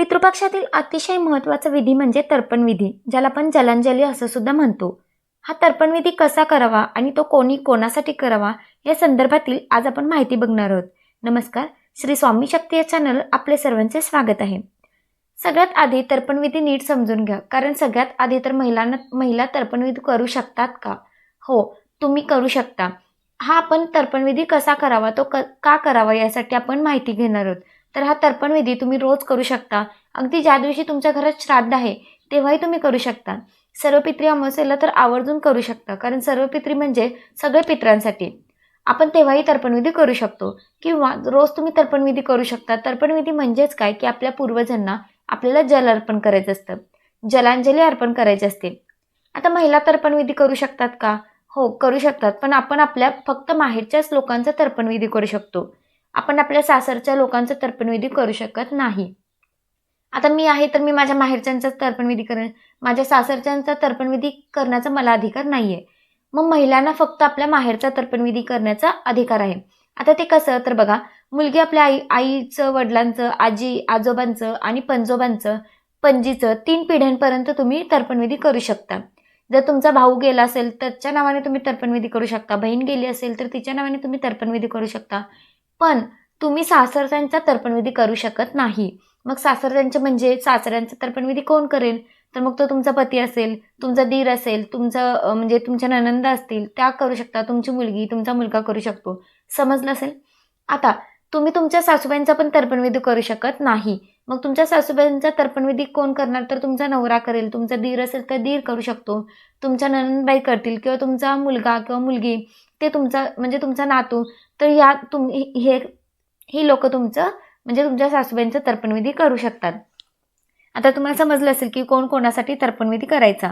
पितृपक्षातील अतिशय महत्त्वाचा विधी म्हणजे तर्पण विधी ज्याला आपण जलांजली असं सुद्धा म्हणतो. हा तर्पण विधी कसा करावा आणि तो कोणी कोणासाठी करावा या संदर्भातील आज आपण माहिती बघणार आहोत. नमस्कार श्री स्वामी शक्ती या चॅनल आपले सर्वांचे स्वागत आहे. सगळ्यात आधी तर्पणविधी नीट समजून घ्या कारण सगळ्यात आधी तर महिलांना महिला तर्पणविधी करू शकतात का? हो तुम्ही करू शकता. हा आपण तर्पणविधी कसा करावा तो क का करावा यासाठी आपण माहिती घेणार आहोत. तर हा तर्पणविधी तुम्ही रोज करू शकता. अगदी ज्या दिवशी तुमच्या घरात श्राद्ध आहे तेव्हाही तुम्ही करू शकता. सर्व पित्री अमावस्येला तर आवर्जून करू शकता कारण सर्व पित्री म्हणजे सगळे पित्रांसाठी. आपण तेव्हाही तर्पणविधी करू शकतो. किंवा रोज तुम्ही तर्पणविधी करू शकता. तर्पणविधी म्हणजेच काय? की आपल्या पूर्वजांना आपल्याला जल अर्पण करायचं असतं. जलांजली अर्पण करायची असते. आता महिला तर्पणविधी करू शकतात का? हो करू शकतात. पण आपण आपल्या फक्त माहेरच्याच लोकांचा तर्पणविधी करू शकतो. आपण आपल्या सासरच्या लोकांचं तर्पणविधी करू शकत नाही. आता मी आहे तर मी माझ्या माहेरच्यांचाच तर्पणविधी करेन. माझ्या सासरच्यांचा तर्पणविधी करण्याचा मला अधिकार नाही आहे मग महिलांना फक्त आपल्या माहेरचा तर्पणविधी करण्याचा अधिकार आहे. आता ते कसं? तर बघा मुलगी आपल्या आई आईचं वडिलांचं आजी आजोबांचं आणि पंजोबांचं पणजीचं तीन पिढ्यांपर्यंत तुम्ही तर्पणविधी करू शकता. जर तुमचा भाऊ गेला असेल त्याच्या नावाने तुम्ही तर्पणविधी करू शकता. बहीण गेली असेल तर तिच्या नावाने तुम्ही तर्पणविधी करू शकता. पण तुम्ही सासरच्यांचा तर्पणविधी करू शकत नाही. मग सासरच्यांचे म्हणजे सासऱ्यांचा तर्पणविधी कोण करेल? तर मग तो तुमचा पती असेल तुमचा दीर असेल तुमचं म्हणजे तुमच्या ननंद असतील त्या करू शकता. तुमची मुलगी तुमचा मुलगा करू शकतो. समजलं असेल? आता तुम्ही तुमच्या सासूबाईंचा पण तर्पणविधी करू शकत नाही. मग तुमच्या सासूबाईंचा तर्पणविधी कोण करणार? तर तुमचा नवरा करेल. तुमचा दीर असेल तर दीर करू शकतो. तुमच्या ननंदबाई करतील किंवा तुमचा मुलगा किंवा मुलगी ते तुमचा म्हणजे तुमचा नातू तर या तुम हे ही लोक तुमचं म्हणजे तुमच्या सासूबाईंचं तर्पणविधी करू शकतात. आता तुम्हाला समजलं असेल की कोण कोणासाठी तर्पणविधी करायचा.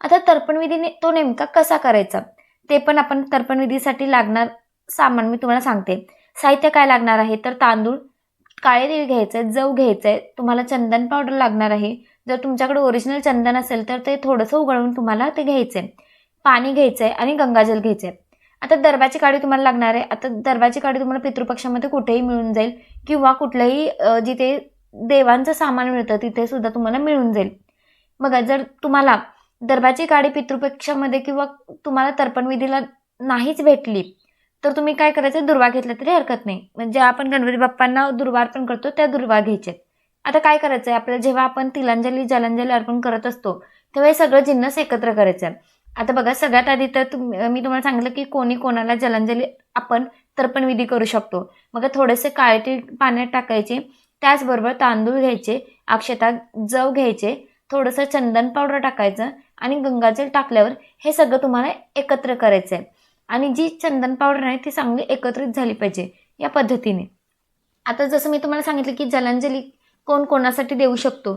आता तर्पणविधी ने तो नेमका कसा करायचा? ते पण आपण तर्पणविधीसाठी लागणार सामान मी तुम्हाला सांगते. साहित्य काय लागणार आहे? तर तांदूळ काळे तीळ घ्यायचं आहे जव घ्यायचं आहे तुम्हाला चंदन पावडर लागणार आहे. जर तुमच्याकडे ओरिजिनल चंदन असेल तर ते थोडंसं उघडून तुम्हाला ते घ्यायचं. आहे पाणी घ्यायचं आहे आणि गंगाजल घ्यायचं. आहे आता दरबाची काडी तुम्हाला लागणार आहे. आता दरबाची काडी तुम्हाला पितृपक्षामध्ये कुठेही मिळून जाईल किंवा कुठलंही जिथे देवांचं सामान मिळतं तिथे सुद्धा तुम्हाला मिळून जाईल. बघा जर तुम्हाला दरबाची काडी पितृपक्षामध्ये किंवा तुम्हाला तर्पणविधीला नाहीच भेटली तर तुम्ही काय करायचं? दुर्वा घेतला तरी हरकत नाही. म्हणजे आपण गणपती बाप्पांना दुर्वा अर्पण करतो त्या दुर्वा घ्यायच्यात. आता काय करायचं आहे आपल्याला जेव्हा आपण तिलांजली जलांजली अर्पण करत असतो तेव्हा हे सगळं जिन्नस एकत्र करायचं. आहे आता बघा सगळ्यात आधी तर तुम मी तुम्हाला सांगितलं की कोणी कोणाला जलांजली आपण तर्पण विधी करू शकतो. मग थोडेसे काळे तीळ पाण्यात टाकायचे त्याचबरोबर तांदूळ घ्यायचे अक्षता जव घ्यायचे थोडंसं चंदन पावडर टाकायचं आणि गंगाजल टाकल्यावर हे सगळं तुम्हाला एकत्र करायचं आहे आणि जी चंदन पावडर आहे ती चांगली एकत्रित झाली पाहिजे या पद्धतीने. आता जसं मी तुम्हाला सांगितलं की जलांजली कोण कोणासाठी देऊ शकतो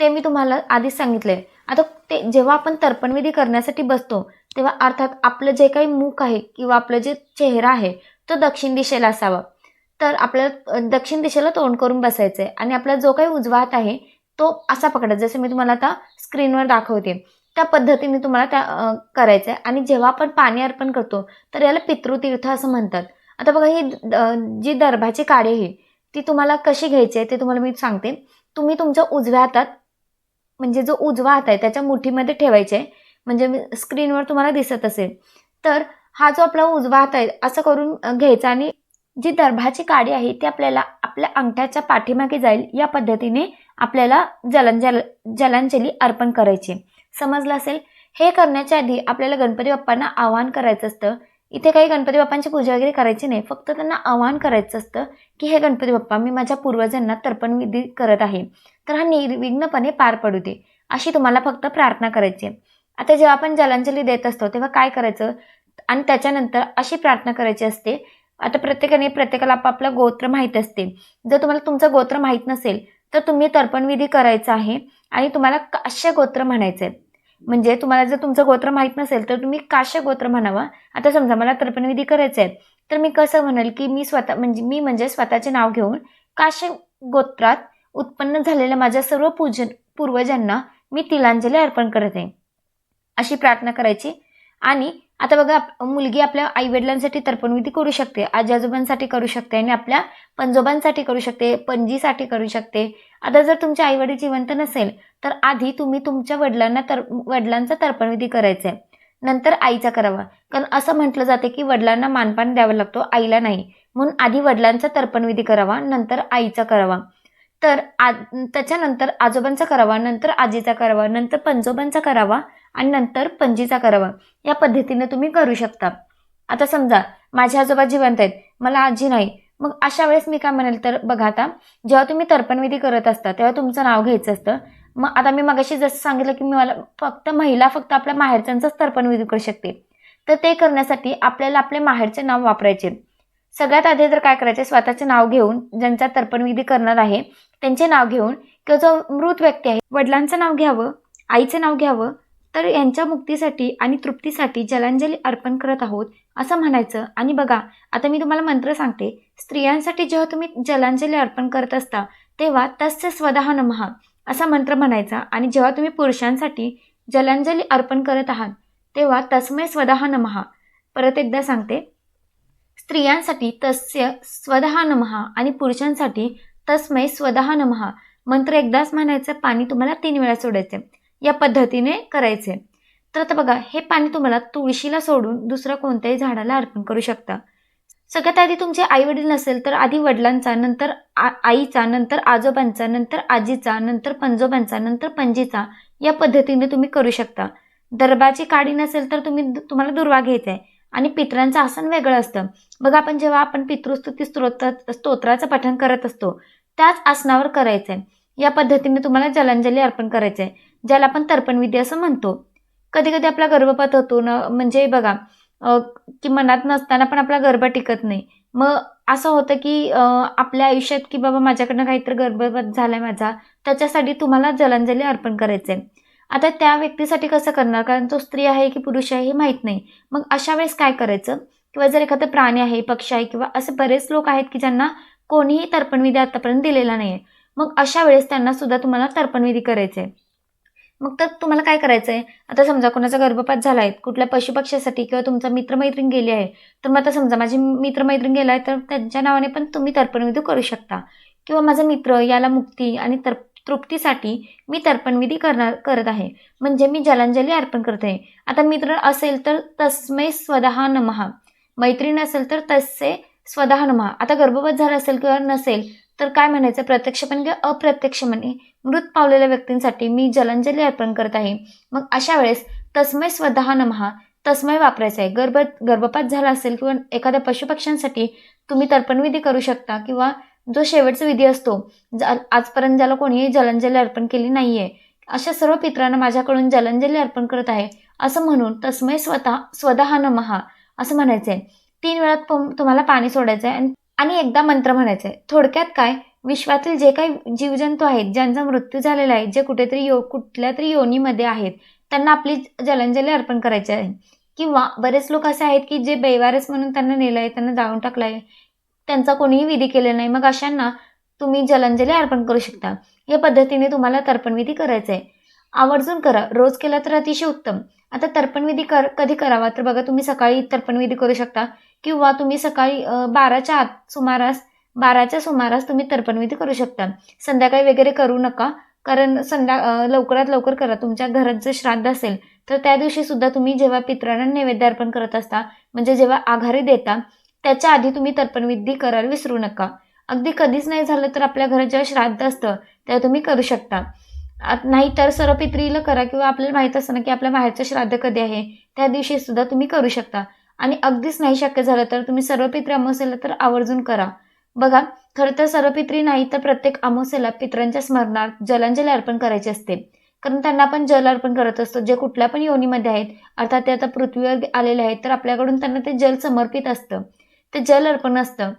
ते मी तुम्हाला आधीच सांगितलं आहे आता ते जेव्हा आपण तर्पणविधी करण्यासाठी बसतो तेव्हा अर्थात आपलं जे काही मुख आहे किंवा आपलं जे चेहरा आहे तो दक्षिण दिशेला असावा. तर आपल्याला दक्षिण दिशेला तोंड करून बसायचं आहे आणि आपला जो काही उजवा हात आहे तो असा पकडायचा जसं मी तुम्हाला आता स्क्रीनवर दाखवते. त्या पद्धतीने तुम्हाला त्या करायचं आहे आणि जेव्हा आपण पाणी अर्पण करतो तर याला पितृतीर्थ असं म्हणतात. आता बघा ही जी दर्भाची काडी आहे ती तुम्हाला कशी घ्यायची आहे ते तुम्हाला मी सांगते. तुम्ही तुमच्या उजव्या हातात म्हणजे जो उजवा हात आहे त्याच्या मुठीमध्ये ठेवायचे. आहे म्हणजे मी स्क्रीनवर तुम्हाला दिसत असेल. तर हा जो आपला उजवा हात आहे असं करून घ्यायचा. आणि जी दर्भाची काडी आहे ती आपल्याला आपल्या अंगठ्याच्या पाठीमागे जाईल. या पद्धतीने आपल्याला जलांजल जलांजली अर्पण करायची. समजलं असेल हे करण्याच्या आधी आपल्याला गणपती बाप्पांना आवाहन करायचं असतं. इथे काही गणपती बाप्पांची पूजा वगैरे करायची नाही फक्त त्यांना आवाहन करायचं असतं की हे गणपती बाप्पा मी माझ्या पूर्वजांना तर्पणविधी करत आहे. तर हा निर्विघ्नपणे पार पडू दे अशी तुम्हाला फक्त प्रार्थना करायची आहे. आता जेव्हा आपण जलांजली देत असतो तेव्हा काय करायचं? आणि त्याच्यानंतर अशी प्रार्थना करायची असते. आता प्रत्येकाने प्रत्येकाला आपापलं गोत्र माहीत असते. जर तुम्हाला तुमचं गोत्र माहीत नसेल तर तुम्ही तर्पणविधी करायचा आहे आणि तुम्हाला काश्य गोत्र म्हणायचं आहे. म्हणजे तुम्हाला जर तुमचं गोत्र माहीत नसेल तर तुम्ही काश्य गोत्र म्हणावं. आता समजा मला तर्पणविधी करायचं आहे तर मी कसं म्हणेल की मी स्वतः म्हणजे मी म्हणजे स्वतःचे नाव घेऊन काश्य गोत्रात उत्पन्न झालेल्या माझ्या सर्व पूजन पूर्वजांना मी तिलांजली अर्पण करत. आहे अशी प्रार्थना करायची. आणि आता बघा मुलगी आपल्या आईवडिलांसाठी तर्पणविधी करू शकते आजी आजोबांसाठी करू शकते आणि आपल्या पंजोबांसाठी करू शकते पणजीसाठी करू शकते. आता जर तुमचे आईवडील जिवंत नसेल तर आधी तुम्ही तुमच्या वडिलांना तर वडिलांचा तर्पणविधी करायचा आहे नंतर आईचा करावा. कारण असं म्हटलं जाते की वडिलांना मानपान द्यावा लागतो आईला नाही. म्हणून आधी वडिलांचा तर्पणविधी करावा नंतर आईचा करावा. तर आ त्याच्यानंतर आजोबांचा करावा नंतर आजीचा करावा नंतर पंजोबांचा करावा आणि नंतर पणजीचा करावा. या पद्धतीने तुम्ही करू शकता. आता समजा माझे आजोबा जिवंत आहेत. मला आजी नाही. मग अशा वेळेस मी काय म्हणेल तर बघा आता जेव्हा तुम्ही तर्पणविधी करत असता तेव्हा तुमचं नाव घ्यायचं असतं. मग आता मी मगाशी जसं सांगितलं की मी मला फक्त महिला फक्त आपल्या माहेरच्यांचंच तर्पणविधी करू शकते. तर ते करण्यासाठी आपल्याला आपले माहेरचे नाव वापरायचे. सगळ्यात आधी तर काय करायचे स्वतःचे नाव घेऊन ज्यांचा तर्पणविधी करणार आहे त्यांचे नाव घेऊन किंवा जो मृत व्यक्ती आहे वडिलांचं नाव घ्यावं आईचं नाव घ्यावं तर यांच्या मुक्तीसाठी आणि तृप्तीसाठी जलांजली अर्पण करत आहोत असं म्हणायचं. आणि बघा आता मी तुम्हाला मंत्र सांगते. स्त्रियांसाठी जेव्हा तुम्ही जलांजली अर्पण करत असता तेव्हा तस्य स्वतः नमहा असा मंत्र म्हणायचा. आणि जेव्हा तुम्ही पुरुषांसाठी जलांजली अर्पण करत आहात तेव्हा तस्मय स्वतः नमहा परत एकदा सांगते. स्त्रियांसाठी तस्य स्वतः नमहा आणि पुरुषांसाठी तस्मय स्वतः नमहा मंत्र एकदाच म्हणायचं. पाणी तुम्हाला तीन वेळा सोडायचे या पद्धतीने करायचे. तर आता बघा हे पाणी तुम्हाला तुळशीला सोडून दुसऱ्या कोणत्याही झाडाला अर्पण करू शकता. सगळ्यात आधी तुमचे आई वडील नसेल तर आधी वडिलांचा नंतर आ आईचा नंतर आजोबांचा नंतर आजीचा नंतर पंजोबांचा नंतर पणजीचा या पद्धतीने तुम्ही करू शकता. दरबाची काडी नसेल तर तुम्ही तुम्हाला दुर्वा घ्यायचा आहे आणि पितरांचं आसन वेगळं असतं. बघा आपण जेव्हा आपण पितृस्तुती स्तोत्र स्तोत्राचं पठण करत असतो त्याच आसनावर करायचं आहे या पद्धतीने तुम्हाला जलांजली अर्पण करायचं आहे ज्याला आपण तर्पणविधी असं म्हणतो. कधी कधी आपला गर्भपात होतो ना म्हणजे बघा की मनात नसताना पण आपला गर्भ टिकत नाही. मग असं होतं की आपल्या आयुष्यात की बाबा माझ्याकडनं काहीतरी गर्भपात झाला आहे माझा त्याच्यासाठी तुम्हाला जलांजली अर्पण करायचं आहे आता त्या व्यक्तीसाठी कसं करणार? कारण तो स्त्री आहे की पुरुष आहे हे माहीत नाही. मग अशा वेळेस काय करायचं? किंवा जर एखादं प्राणी आहे पक्षी आहे किंवा असे बरेच लोक आहेत की ज्यांना कोणीही तर्पणविधी आतापर्यंत दिलेला नाही आहे मग अशा वेळेस त्यांना सुद्धा तुम्हाला तर्पणविधी करायचं आहे मग तर तुम्हाला काय करायचं आहे आता समजा कोणाचा गर्भपात झाला आहे कुठल्या पशुपक्षासाठी किंवा तुमचा मित्रमैत्रीण गेली आहे तर मग आता समजा माझी मित्रमैत्रीण गेला आहे तर त्यांच्या नावाने पण तुम्ही तर्पणविधी करू शकता. किंवा माझा मित्र याला मुक्ती आणि तर तृप्तीसाठी मी तर्पणविधी करणार करत आहे. म्हणजे मी जलांजली अर्पण करत. आहे आता मित्र असेल तर तस्मै स्वतः नमहा मैत्रीण असेल तर तसे स्वतः नमहा आता गर्भपात झाला असेल किंवा नसेल तर काय म्हणायचं? प्रत्यक्षपणे किंवा अप्रत्यक्षपणे मृत पावलेल्या व्यक्तींसाठी मी जलांजली अर्पण करत आहे. मग अशा वेळेस तस्मय स्वतः नमहा तस्मय वापरायचं आहे. गर्भ गर्भपात झाला असेल किंवा एखाद्या पशुपक्ष्यांसाठी तुम्ही तर्पणविधी करू शकता किंवा जो शेवटचा विधी असतो आजपर्यंत ज्याला कोणीही जलांजली अर्पण केली नाही आहे अशा सर्व पित्रांना माझ्याकडून जलांजली अर्पण करत आहे. असं म्हणून तस्मय स्वतः स्वतः नमहा असं म्हणायचं आहे तीन वेळात तुम्हाला पाणी सोडायचं आहे आणि आणि एकदा मंत्र म्हणायचं आहे थोडक्यात काय? विश्वातील जे काही जीवजंतू आहेत ज्यांचा मृत्यू झालेला आहे जे कुठेतरी यो कुठल्या तरी योनीमध्ये आहेत त्यांना आपली जलांजली अर्पण करायची आहे. किंवा बरेच लोक असे आहेत की जे बेवारस म्हणून त्यांना नेलं आहे त्यांना जाळून टाकलं आहे. त्यांचा कोणीही विधी केलेला नाही. मग अशांना तुम्ही जलांजली अर्पण करू शकता. या पद्धतीने तुम्हाला तर्पणविधी करायचं आहे. आवर्जून करा. रोज केला तर अतिशय उत्तम. आता तर्पणविधी कर कधी करावा? तर बघा तुम्ही सकाळी तर्पणविधी करू शकता. किंवा तुम्ही सकाळी बाराच्या आत सुमारास बाराच्या सुमारास तुम्ही तर्पणविधी करू शकता. संध्याकाळी वगैरे करू नका कारण संध्या लवकरात लवकर करा. तुमच्या घरात जर श्राद्ध असेल तर त्या दिवशी सुद्धा तुम्ही जेव्हा पित्रांना नैवेद्य अर्पण करत असता म्हणजे जेव्हा आघारी देता त्याच्या आधी तुम्ही तर्पणविधी करायला विसरू नका. अगदी कधीच नाही झालं तर आपल्या घरात जेव्हा श्राद्ध असतं तेव्हा तुम्ही करू शकता. नाही तर सर्वपित्रीला करा किंवा आपल्याला माहीत असतं ना की आपल्या बाहेरचं श्राद्ध कधी आहे त्या दिवशी सुद्धा तुम्ही करू शकता. आणि अगदीच नाही शक्य झालं तर तुम्ही सर्वपित्री अमावस्येला तर आवर्जून करा. बघा खरं तर सर्वपित्री नाही तर प्रत्येक अमावस्येला पित्रांच्या स्मरणार्थ जलांजली अर्पण करायची असते. कारण त्यांना आपण जल अर्पण करत असतो जे कुठल्या पण योनीमध्ये आहेत. अर्थात ते आता पृथ्वीवर आलेले आहेत तर आपल्याकडून त्यांना ते जल समर्पित असतं. ते जल अर्पण असतं.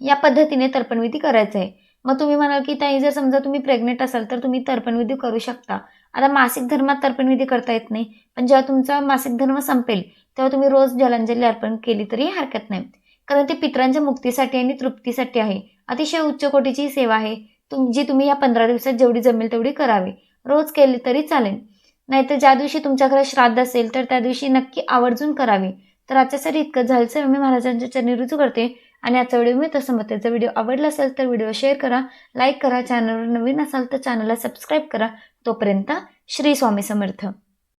या पद्धतीने तर्पणविधी करायचं आहे. मग तुम्ही म्हणाल की ताई जर समजा तुम्ही प्रेग्नेंट असाल तर तुम्ही तर्पणविधी करू शकता. आता मासिक धर्मात तर्पणविधी करता येत नाही. पण जेव्हा तुमचा मासिक धर्म संपेल तेव्हा तुम्ही रोज जलांजली अर्पण केली तरी हरकत नाही. कारण ते पित्रांच्या मुक्तीसाठी आणि तृप्तीसाठी आहे. अतिशय उच्च कोटीची सेवा आहे. तुम जी तुम्ही या पंधरा दिवसात जेवढी जमेल तेवढी करावी. रोज केली तरी चालेल. नाहीतर ज्या दिवशी तुमच्या घरात श्राद्ध असेल तर त्या दिवशी नक्की आवर्जून करावी. तर आजच्यासाठी इतकं झालं मी महाराजांच्या चरणी रुजू करते. आणि आजचा व्हिडिओ मी तसं मग जर व्हिडिओ आवडला असेल तर व्हिडिओ शेअर करा लाईक करा. चॅनलवर नवीन असाल तर चॅनलला सबस्क्राईब करा. तोपर्यंत श्री स्वामी समर्थ.